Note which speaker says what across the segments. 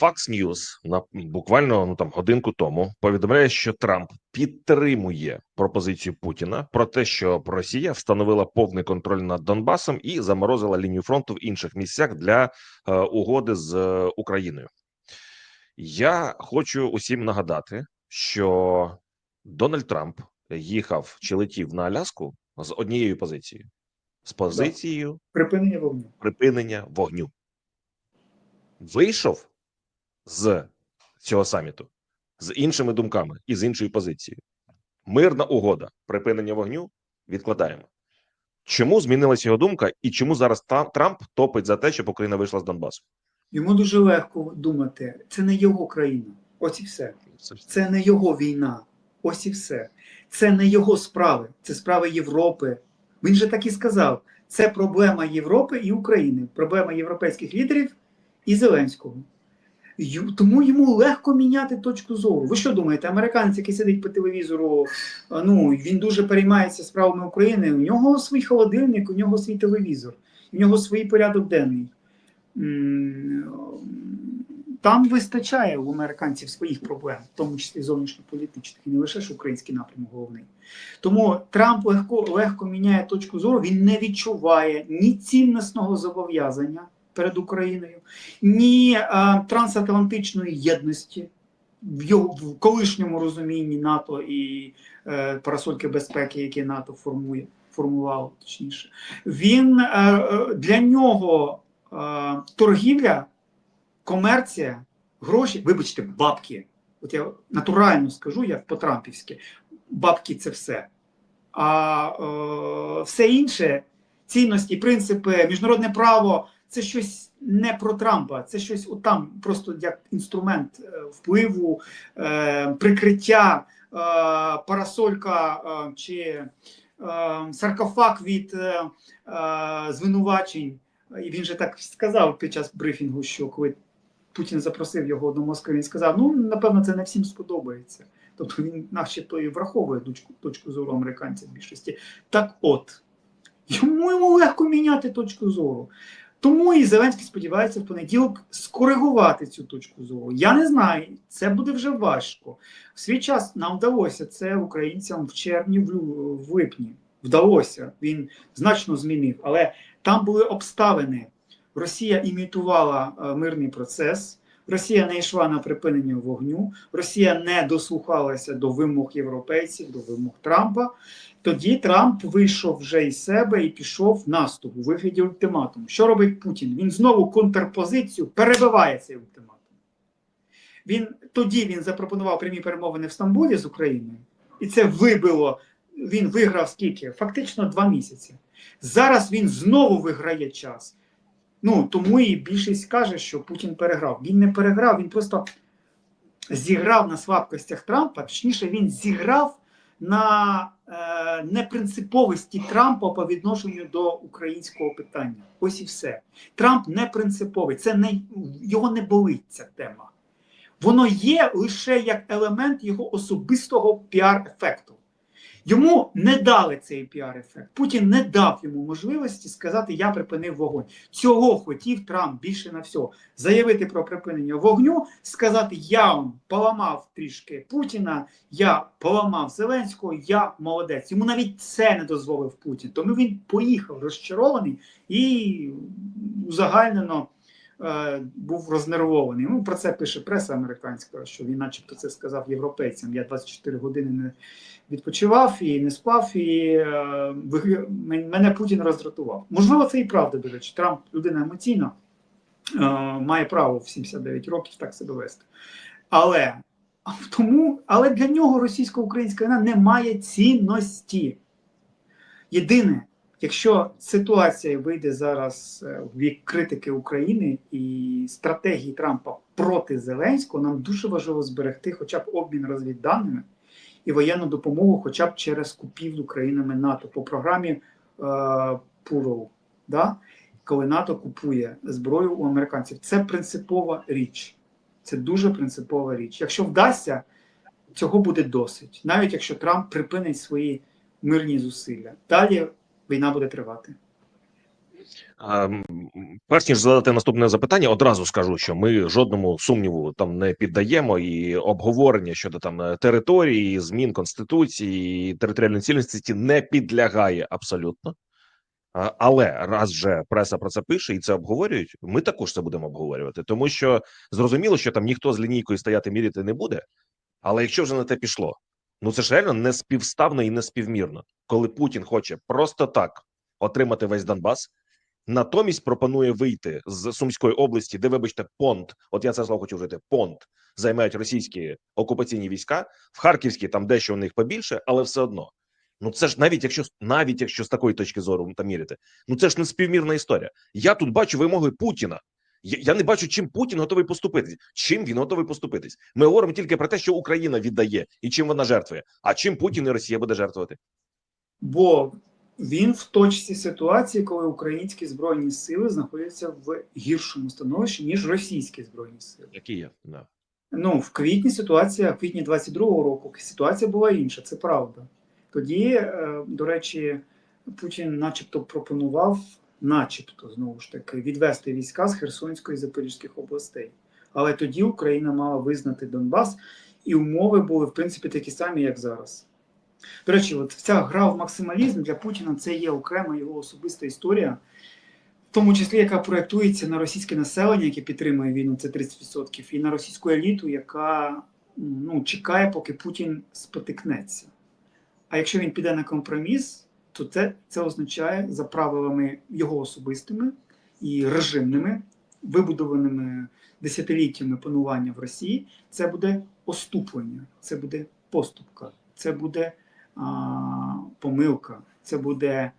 Speaker 1: Fox News на буквально ну там годинку тому повідомляє, що Трамп підтримує пропозицію Путіна про те, що Росія встановила повний контроль над Донбасом і заморозила лінію фронту в інших місцях для е, угоди з е, Україною. Я хочу усім нагадати, що Дональд Трамп їхав чи летів на Аляску з однією позицією з позицією
Speaker 2: Припинення вогню.
Speaker 1: припинення вогню. Вийшов з цього саміту з іншими думками і з іншою позицією. Мирна угода, припинення вогню відкладаємо. Чому змінилася його думка, і чому зараз Трамп топить за те, щоб Україна вийшла з Донбасу?
Speaker 2: Йому дуже легко думати, це не його країна. Ось і все.
Speaker 1: Це-
Speaker 2: не його війна. Ось і все. Це не його справи, це справи Європи. Він же так і сказав: це проблема Європи і України, проблема європейських лідерів і Зеленського. Тому йому легко міняти точку зору. Ви що думаєте, американець, який сидить по телевізору, ну він дуже переймається справами України. У нього свій холодильник, у нього свій телевізор, у нього свій порядок денний. Там вистачає у американців своїх проблем, в тому числі зовнішньополітичних, і не лише ж український напрямок головний. Тому Трамп легко, легко міняє точку зору, він не відчуває ні цінностного зобов'язання перед Україною, ні а, трансатлантичної єдності в його в колишньому розумінні НАТО і е, парасольки безпеки, які НАТО формує, формувало точніше. Він е, е, для нього е, торгівля, комерція, гроші, вибачте, бабки. От я натурально скажу, як по-трампівськи, бабки це все. А е, все інше, цінності, принципи, міжнародне право це щось не про Трампа, це щось там просто як інструмент е, впливу, е, прикриття, е, парасолька чи саркофаг від звинувачень. І він же так сказав під час брифінгу, що коли Путін запросив його до Москви, він сказав: ну, напевно, це не всім сподобається. Тобто він начебто і враховує точку, точку зору американців більшості. Так от, йому йому легко міняти точку зору. Тому і Зеленський сподівається в понеділок скоригувати цю точку зору. Я не знаю, це буде вже важко. В свій час нам вдалося це українцям в червні, в, липні. Вдалося. Він значно змінив. Але там були обставини. Росія імітувала е, мирний процес. Росія не йшла на припинення вогню, Росія не дослухалася до вимог європейців, до вимог Трампа. Тоді Трамп вийшов вже із себе і пішов в наступ у вигляді ультиматуму. Що робить Путін? Він знову контрпозицію перебиває цей ультиматум. Він тоді він запропонував прямі перемовини в Стамбулі з Україною, і це вибило. Він виграв скільки? Фактично два місяці. Зараз він знову виграє час. Ну тому і більшість каже, що Путін переграв. Він не переграв, він просто зіграв на слабкостях Трампа. Точніше, він зіграв на е, непринциповості Трампа по відношенню до українського питання. Ось і все. Трамп не принциповий. Це не його не болить ця тема. Воно є лише як елемент його особистого піар-ефекту. Йому не дали цей піар-ефект. Путін не дав йому можливості сказати, я припинив вогонь. Цього хотів Трамп більше на все. Заявити про припинення вогню, сказати, я вам поламав трішки Путіна, я поламав Зеленського, я молодець. Йому навіть це не дозволив Путін. Тому він поїхав розчарований і узагальнено був рознервований. Ну, про це пише преса американська, що він, начебто, це сказав європейцям. Я 24 години не відпочивав і не спав, і е, мене Путін роздратував. Можливо, це і правда, до речі. Трамп людина емоційна, е, має право в 79 років так себе вести. Але, тому, але для нього російсько-українська війна не має цінності. Єдине, якщо ситуація вийде зараз е, в бік критики України і стратегії Трампа проти Зеленського, нам дуже важливо зберегти хоча б обмін розвідданими і воєнну допомогу, хоча б через купівлю країнами НАТО по програмі е, ПУРОВ, да? коли НАТО купує зброю у американців. Це принципова річ. Це дуже принципова річ. Якщо вдасться, цього буде досить, навіть якщо Трамп припинить свої мирні зусилля. Далі війна буде тривати.
Speaker 1: Перш ніж задати наступне запитання, одразу скажу, що ми жодному сумніву там не піддаємо і обговорення щодо там е, території, змін конституції, і територіальної цілісності не підлягає абсолютно. Але раз вже преса про це пише і це обговорюють, ми також це будемо обговорювати, тому що зрозуміло, що там ніхто з лінійкою стояти міряти не буде. Але якщо вже на те пішло, ну це ж реально неспівставно і неспівмірно, коли Путін хоче просто так отримати весь Донбас, натомість пропонує вийти з Сумської області, де, вибачте, понт. От я це слово хочу вжити. Понт займають російські окупаційні війська в Харківській, там дещо у них побільше, але все одно. Ну це ж навіть якщо навіть якщо з такої точки зору там міряти, ну це ж не співмірна історія. Я тут бачу вимоги Путіна. Я, не бачу, чим Путін готовий поступитись. Чим він готовий поступитись? Ми говоримо тільки про те, що Україна віддає і чим вона жертвує. А чим Путін і Росія буде жертвувати?
Speaker 2: Бо він в точці ситуації, коли українські збройні сили знаходяться в гіршому становищі, ніж російські збройні сили.
Speaker 1: Які є? Да.
Speaker 2: Ну, в квітні ситуація, в квітні 22-го року ситуація була інша, це правда. Тоді, е, до речі, Путін начебто пропонував, начебто, знову ж таки, відвести війська з Херсонської і Запорізьких областей. Але тоді Україна мала визнати Донбас, і умови були, в принципі, такі самі, як зараз. До речі, от ця гра в максималізм для Путіна це є окрема його особиста історія, в тому числі, яка проєктується на російське населення, яке підтримує війну, це 30%, і на російську еліту, яка ну, чекає, поки Путін спотикнеться. А якщо він піде на компроміс, то це, це означає за правилами його особистими і режимними, вибудованими десятиліттями панування в Росії, це буде оступлення, це буде поступка, це буде а, помилка, це буде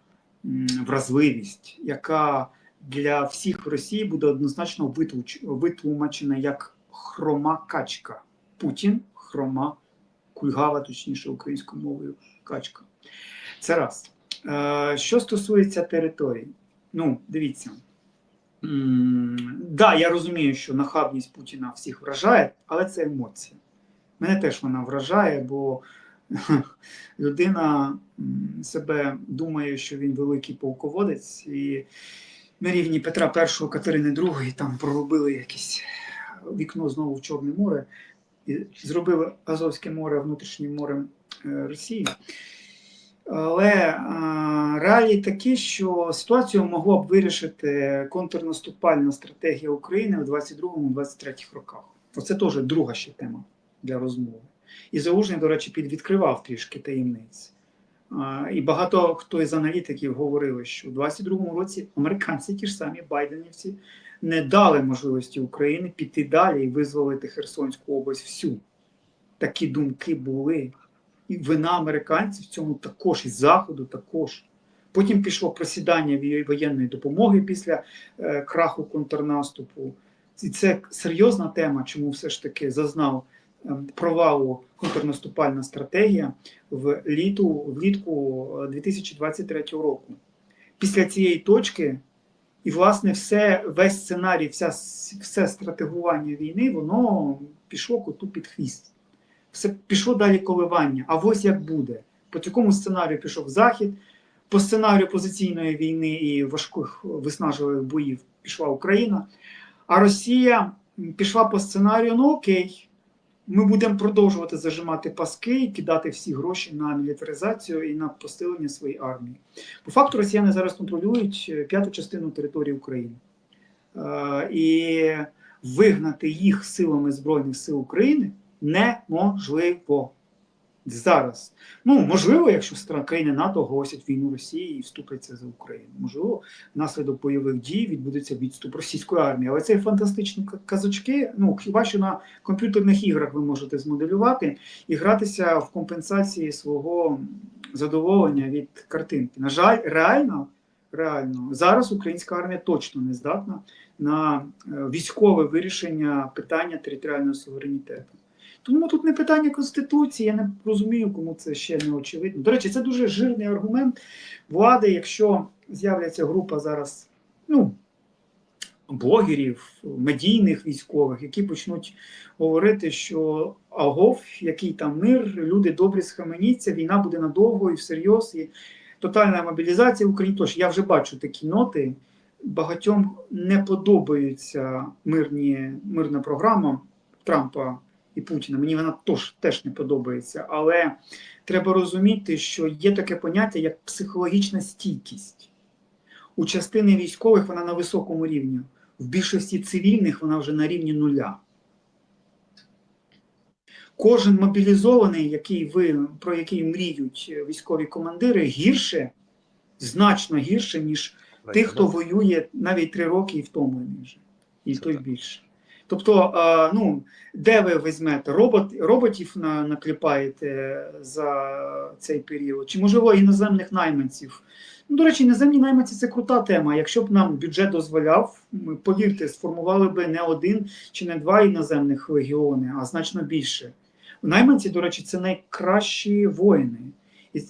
Speaker 2: м, вразливість, яка для всіх в Росії буде однозначно витлуч- витлумачена як хрома качка. Путін хрома кульгава, точніше українською мовою качка. Це раз. Е, Що стосується територій, ну, дивіться. Да, я розумію, що нахабність Путіна всіх вражає, але це емоція. Мене теж вона вражає, бо людина себе думає, що він великий полководець, і на рівні Петра І, Катерини II там проробили якесь вікно знову в Чорне море і зробили Азовське море внутрішнім морем е, Росії. Але е, реалії такі, що ситуацію могло б вирішити контрнаступальна стратегія України у 22-23 роках. Оце теж друга ще тема для розмови. І Залужний, до речі, підвідкривав трішки таємниць. А, І багато хто із аналітиків говорили, що у 22-му році американці, ті ж самі Байденівці, не дали можливості Україні піти далі і визволити Херсонську область всю. Такі думки були. І вина американців в цьому також, і Заходу також. Потім пішло просідання воєнної допомоги після е, краху контрнаступу. І це серйозна тема, чому все ж таки зазнав е, провалу контрнаступальна стратегія в літу, влітку е, 2023 року. Після цієї точки, і, власне, все, весь сценарій, вся, все стратегування війни, воно пішло коту під хвіст все пішло далі коливання. А ось як буде. По такому сценарію пішов Захід, по сценарію позиційної війни і важких виснажливих боїв пішла Україна. А Росія пішла по сценарію: ну окей, ми будемо продовжувати зажимати паски і кидати всі гроші на мілітаризацію і на посилення своєї армії. По факту, росіяни зараз контролюють е, п'яту частину території України. Е, І вигнати їх силами Збройних сил України неможливо зараз. Ну, можливо, якщо країни НАТО оголосять війну Росії і вступляться за Україну. Можливо, внаслідок бойових дій відбудеться відступ російської армії. Але це фантастичні казочки. Ну, хіба що на комп'ютерних іграх ви можете змоделювати і гратися в компенсації свого задоволення від картинки. На жаль, реально, реально зараз українська армія точно не здатна на е, військове вирішення питання територіального суверенітету. Тому тут не питання Конституції, я не розумію, кому це ще не очевидно. До речі, це дуже жирний аргумент влади, якщо з'являться група зараз ну, блогерів, медійних військових, які почнуть говорити, що агов, який там мир, люди добрі схаменіться, війна буде надовго і всерйоз, і тотальна мобілізація в Україні. Тож я вже бачу такі ноти багатьом не подобається мирні, мирна програма Трампа і Путіна. Мені вона теж, теж не подобається. Але треба розуміти, що є таке поняття як психологічна стійкість. У частини військових вона на високому рівні, в більшості цивільних вона вже на рівні нуля. Кожен мобілізований, який ви, про який мріють військові командири, гірше, значно гірше, ніж тих, хто воює навіть три роки і втомлений вже, і
Speaker 1: Це
Speaker 2: той
Speaker 1: так.
Speaker 2: більше. Тобто, ну, де ви візьмете робот, роботів на, накліпаєте за цей період, чи можливо іноземних найманців? Ну, до речі, іноземні найманці це крута тема. Якщо б нам бюджет дозволяв, ми, повірте, сформували би не один чи не два іноземних легіони, а значно більше. Найманці, до речі, це найкращі воїни.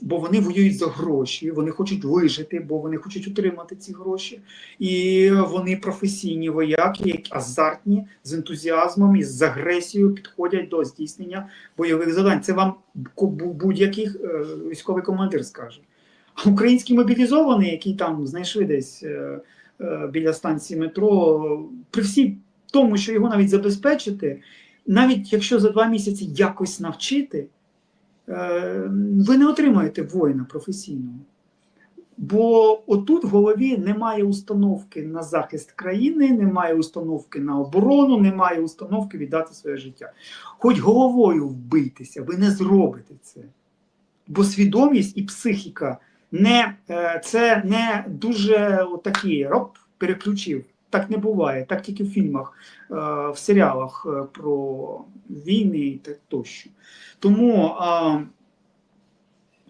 Speaker 2: Бо вони воюють за гроші, вони хочуть вижити, бо вони хочуть отримати ці гроші. І вони професійні вояки, які азартні, з ентузіазмом і з агресією підходять до здійснення бойових завдань. Це вам будь-який е, військовий командир скаже. А український мобілізований, який там знайшли десь е, е, біля станції метро, при всій тому, що його навіть забезпечити, навіть якщо за два місяці якось навчити, ви не отримаєте воїна професійного. Бо отут в голові немає установки на захист країни, немає установки на оборону, немає установки віддати своє життя. Хоч головою вбийтеся, ви не зробите це. Бо свідомість і психіка не, е, це не дуже такі роп, переключив. Так не буває, так тільки в фільмах, е, в серіалах е, про війни і так тощо. Тому,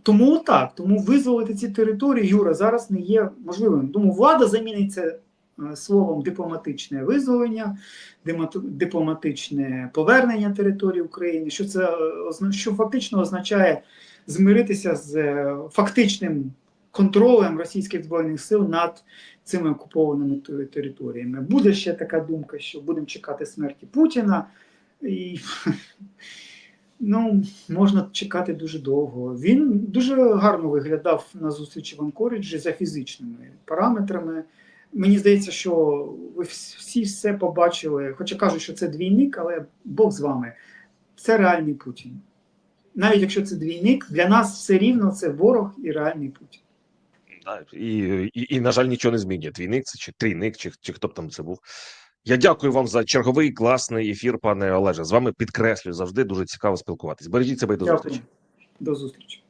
Speaker 2: тому так, тому визволити ці території, Юра, зараз не є можливим. Тому влада замінить це е, словом дипломатичне визволення, дипломатичне повернення території України, що це що фактично означає змиритися з фактичним контролем російських збройних сил над цими окупованими територіями. Буде ще така думка, що будемо чекати смерті Путіна. І ну, можна чекати дуже довго. Він дуже гарно виглядав на зустрічі в Анкоріджі за фізичними параметрами. Мені здається, що ви всі все побачили, хоча кажуть, що це двійник, але Бог з вами. Це реальний Путін. Навіть якщо це двійник, для нас все рівно це ворог і реальний Путін.
Speaker 1: Да, і, і, і, на жаль, нічого не змінює. Двійник це чи трійник, чи, чи хто б там це був. Я дякую вам за черговий класний ефір, пане Олеже. З вами підкреслюю завжди дуже цікаво спілкуватись. Бережіть себе і до
Speaker 2: Дякую.
Speaker 1: зустрічі.
Speaker 2: До зустрічі.